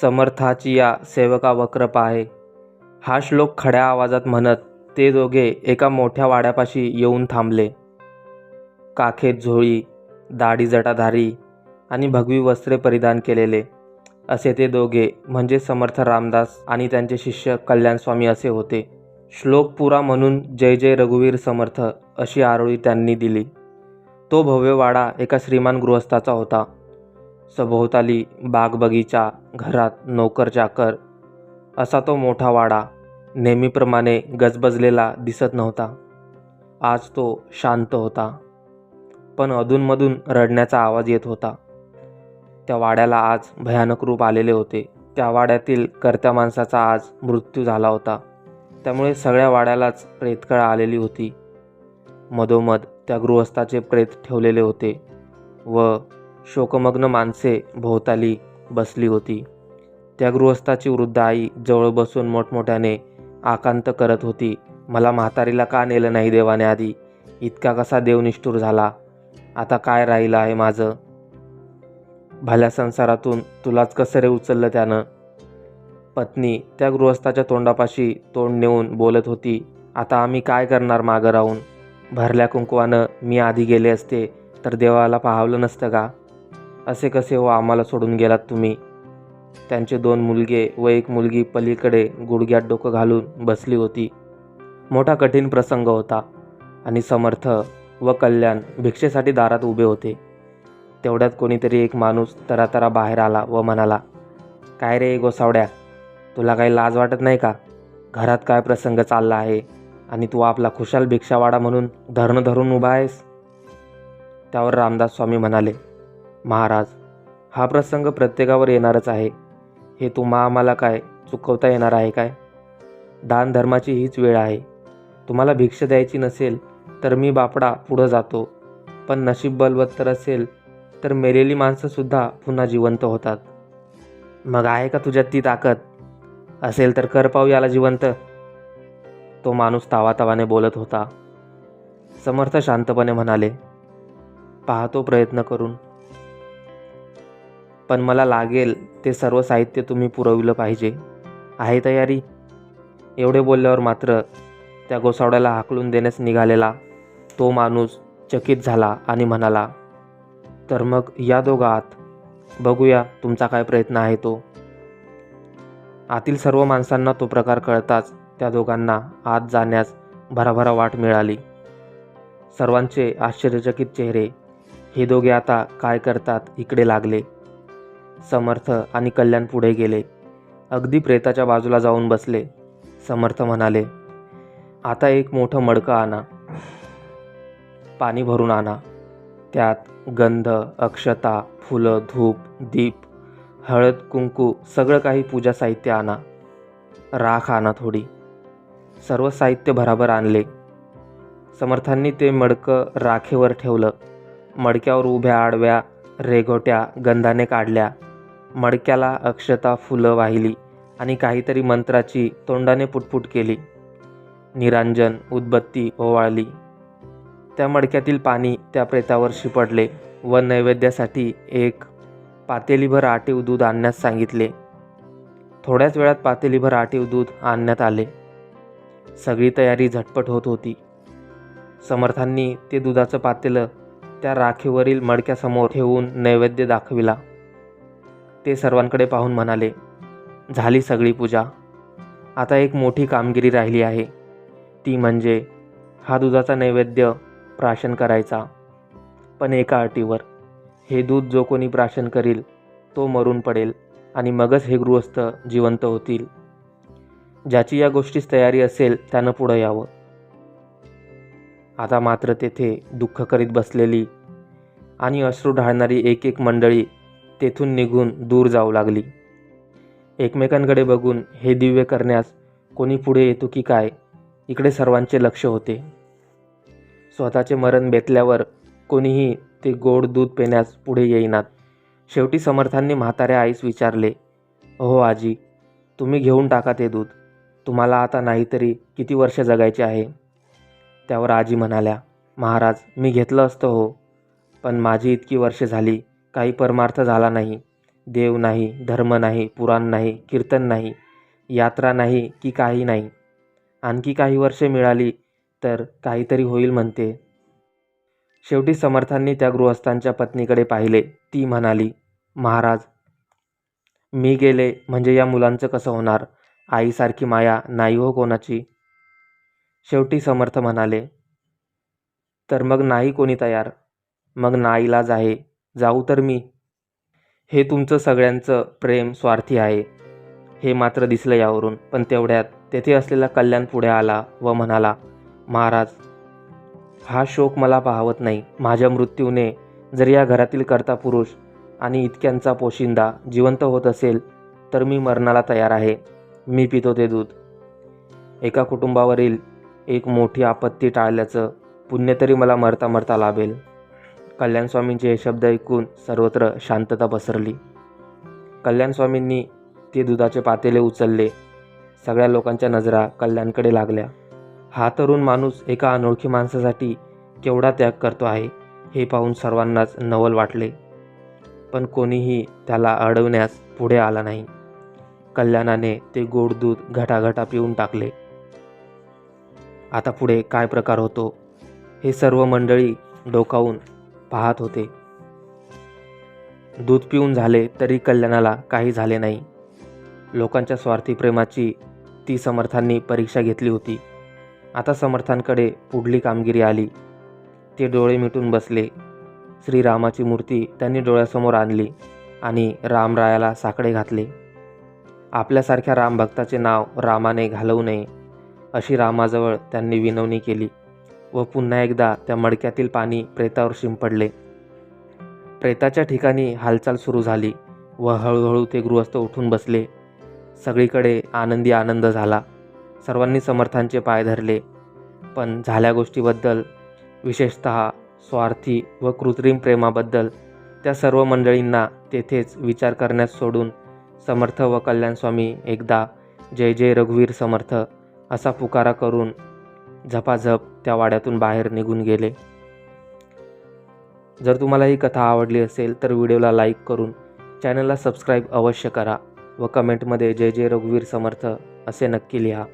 समर्थाची या सेवका वक्र पाहे. हा श्लोक खड्या आवाजात म्हणत ते दोघे एका मोठ्या वाड्यापाशी येऊन थांबले. काखेत झोळी दाढी जटाधारी आणि भगवी वस्त्रे परिधान केलेले. असे ते दोघे म्हणजे समर्थ रामदास आणि त्यांचे शिष्य कल्याणस्वामी असे होते. श्लोक पुरा म्हणून जय जय रघुवीर समर्थ अशी आरोळी त्यांनी दिली. तो भव्य वाडा एका श्रीमान गृहस्थाचा होता. सभोवताली बागबगीचा घरात नोकर चाकर असा तो मोठा वाडा नेहमीप्रमाणे गजबजलेला दिसत नव्हता. आज तो शांत होता. पण अधूनमधून रडण्याचा आवाज येत होता. त्या वाड्याला आज भयानक रूप आलेले होते. त्या वाड्यातील कर्त्या माणसाचा आज मृत्यू झाला होता. त्यामुळे सगळ्या वाड्यालाच प्रेतकळा आलेली होती. मधोमध त्या गृहस्थाचे प्रेत ठेवलेले होते व शोकमग्न माणसे भोवताली बसली होती. त्या गृहस्थाची वृद्ध आई जवळ बसून मोठमोठ्याने आकांत करत होती. मला म्हातारीला का नेलं नाही देवाने आधी? इतका कसा देवनिष्ठूर झाला? आता काय राहिलं आहे माझं? भल्या संसारातून तुलाच कसं रे उचललं त्यानं? पत्नी त्या गृहस्थाच्या तोंडापाशी तोंड नेऊन बोलत होती आता आम्ही काय करणार मागं राहून? भरल्या कुंकवानं मी आधी गेले असते तर देवाला पाहावलं नसतं का? असे कसे हो आम्हाला सोडून गेलात तुम्ही? त्यांचे दोन मुलगे व एक मुलगी पलीकडे गुडघ्यात डोकं घालून बसली होती. मोठा कठीण प्रसंग होता आणि समर्थ व कल्याण भिक्षेसाठी दारात उभे होते. तेवढ्यात कोणीतरी एक माणूस तरातरा बाहेर आला व म्हणाला काय रे गोसावड्या तुला काही लाज वाटत नाही का? घरात काय प्रसंग चालला आहे आणि तू आपला खुशाल भिक्षावाडा म्हणून धरण धरून उभा आहेस? त्यावर रामदास स्वामी म्हणाले महाराज हा प्रसंग प्रत्येकावर येणारच आहे. हे तुम्हा आम्हाला काय चुकवता येणार आहे काय? दान धर्माची हीच वेळ आहे. तुम्हाला भिक्ष द्यायची नसेल तर मी बापडा पुढं जातो. पण नशीब बलवत्तर असेल तर मेलेली माणसंसुद्धा पुन्हा जिवंत होतात. मग आहे का तुझ्यात ती ताकद? असेल तर कर पाहू याला जिवंत. तो माणूस तावातावाने बोलत होता. समर्थ शांतपणे म्हणाले पाहतो प्रयत्न करून. पण मला लागेल ते सर्व साहित्य तुम्ही पुरविलं पाहिजे. आहे तयारी? एवढे बोलल्यावर मात्र त्या गोसावड्याला हाकलून देण्यास निघालेला तो माणूस चकित झाला आणि म्हणाला तर मग या दोघा आत बघूया तुमचा काय प्रयत्न आहे तो. आतील सर्व माणसांना तो प्रकार कळताच त्या दोघांना आत जाण्यास भराभरा वाट मिळाली. सर्वांचे आश्चर्यचकित चेहरे हे दोघे आता काय करतात? इकडे लागले. समर्थ आणि कल्याण पुढे गेले. अगदी प्रेताच्या बाजूला जाऊन बसले. समर्थ म्हणाले आता एक मोठं मडकं आणा. पाणी भरून आणा. त्यात गंध अक्षता फुलं धूप दीप हळद कुंकू सगळं काही पूजा साहित्य आणा. राख आणा थोडी. सर्व साहित्य भराभर आणले. समर्थांनी ते मडकं राखेवर ठेवलं. मडक्यावर उभ्या आडव्या रेघोट्या गंधाने काढल्या. मडक्याला अक्षता फुलं वाहिली आणि काहीतरी मंत्राची तोंडाने पुटपुट केली. निरांजन उदबत्ती ओवाळली. त्या मडक्यातील पाणी त्या प्रेतावर शिपडले व नैवेद्यासाठी एक पातेलीभर आटीव दूध आणण्यास सांगितले. थोड्याच वेळात पातेलीभर आटीव दूध आणण्यात आले. सगळी तयारी झटपट होत होती. समर्थांनी ते दुधाचं पातेलं त्या राखेवरील मडक्यासमोर ठेवून नैवेद्य दाखविला. ते सर्वांकडे पाहून म्हणाले झाली सगळी पूजा. आता एक मोठी कामगिरी राहिली आहे. ती म्हणजे हा दुधाचा नैवेद्य प्राशन करायचा. पण एका अटीवर. हे दूध जो कोणी प्राशन करील तो मरून पडेल आणि मगच हे गृहस्थ जिवंत होतील. ज्याची या गोष्टीस तयारी असेल त्यानं पुढं यावं. आता मात्र तेथे दुःख करीत बसलेली आणि अश्रू ढाळणारी एक एक मंडळी तेथून निघून दूर जाऊ लागली. एकमेकांकडे बघून हे दिव्य करण्यास कोणी पुढे येतो की काय इकडे सर्वांचे लक्ष होते. स्वतःचे मरण बेतल्यावर कोणीही ते गोड दूध पिण्यास पुढे येईनात. शेवटी समर्थांनी म्हाताऱ्या आईस विचारले हो आजी तुम्ही घेऊन टाका ते दूध. तुम्हाला आता नाहीतरी किती वर्ष जगायचे आहे. त्यावर आजी म्हणाल्या महाराज मी घेतलं असतं हो पण माझी इतकी वर्षे झाली काही परमार्थ झाला नाही. देव नाही धर्म नाही पुराण नाही कीर्तन नाही यात्रा नाही की काही नाही. आणखी काही वर्षे मिळाली तर काहीतरी होईल म्हणते. शेवटी समर्थांनी त्या गृहस्थांच्या पत्नीकडे पाहिले. ती म्हणाली महाराज मी गेले म्हणजे या मुलांचं कसं होणार? आईसारखी माया नाही हो कोणाची? शेवटी समर्थ म्हणाले तर मग नाही कोणी तयार? मग नाईलाज आहे. जाऊ तर मी. हे तुमचं सगळ्यांचं प्रेम स्वार्थी आहे. हे मात्र दिसलं यावरून पण तेवढ्यात तेथे असलेला कल्याण पुढे आला व म्हणाला महाराज हा शोक मला पाहवत नाही. माझ्या मृत्यूने जर या घरातील कर्ता पुरुष आणि इतक्यांचा पोशिंदा जिवंत होत असेल तर मी मरणाला तयार आहे. मी पितो ते दूध. एका कुटुंबावरील एक मोठी आपत्ती टाळल्याचं पुण्य तरी मला मरता मरता लाभेल. कल्याणस्वामींचे हे शब्द ऐकून सर्वत्र शांतता पसरली. कल्याणस्वामींनी ते दुधाचे पातेले उचलले. सगळ्या लोकांच्या नजरा कल्याणकडे लागल्या. हा तरुण माणूस एका अनोळखी माणसासाठी केवढा त्याग करतो आहे हे पाहून सर्वांनाच नवल वाटले. पण कोणीही त्याला अडवण्यास पुढे आला नाही. कल्याणाने ते गोड दूध घटाघटा पिऊन टाकले. आता पुढे काय प्रकार होतो हे सर्व मंडळी डोकावून पाहत होते. दूध पिऊन झाले तरी कल्याणाला काही झाले नाही. लोकांच्या स्वार्थी प्रेमाची ती समर्थांनी परीक्षा घेतली होती. आता समर्थांकडे पुढली कामगिरी आली. ते डोळे मिटून बसले. श्रीरामाची मूर्ती त्यांनी डोळ्यासमोर आणली आणि रामरायाला साकडे घातले. आपल्यासारख्या रामभक्ताचे नाव रामाने घालवू नये अशी रामाजवळ त्यांनी विनवणी केली. व पुन्हा एकदा त्या मडक्यातील पाणी प्रेतावर शिंपडले. प्रेताच्या ठिकाणी हालचाल सुरू झाली व हळूहळू ते गृहस्थ उठून बसले. सगळीकडे आनंदी आनंद झाला. सर्वांनी समर्थांचे पाय धरले. पण झाल्या गोष्टीबद्दल विशेषत स्वार्थी व कृत्रिम प्रेमाबद्दल त्या सर्व मंडळींना तेथेच विचार करण्यास सोडून समर्थ व कल्याणस्वामी एकदा जय जय रघुवीर समर्थ असा पुकारा करून झपाझप त्या वाड्यातून बाहेर निघून गेले. जर तुम्हाला ही कथा आवडली असेल तर व्हिडिओला लाईक करून चॅनलला सबस्क्राईब अवश्य करा व कमेंटमध्ये जय जय रघुवीर समर्थ असे नक्की लिहा.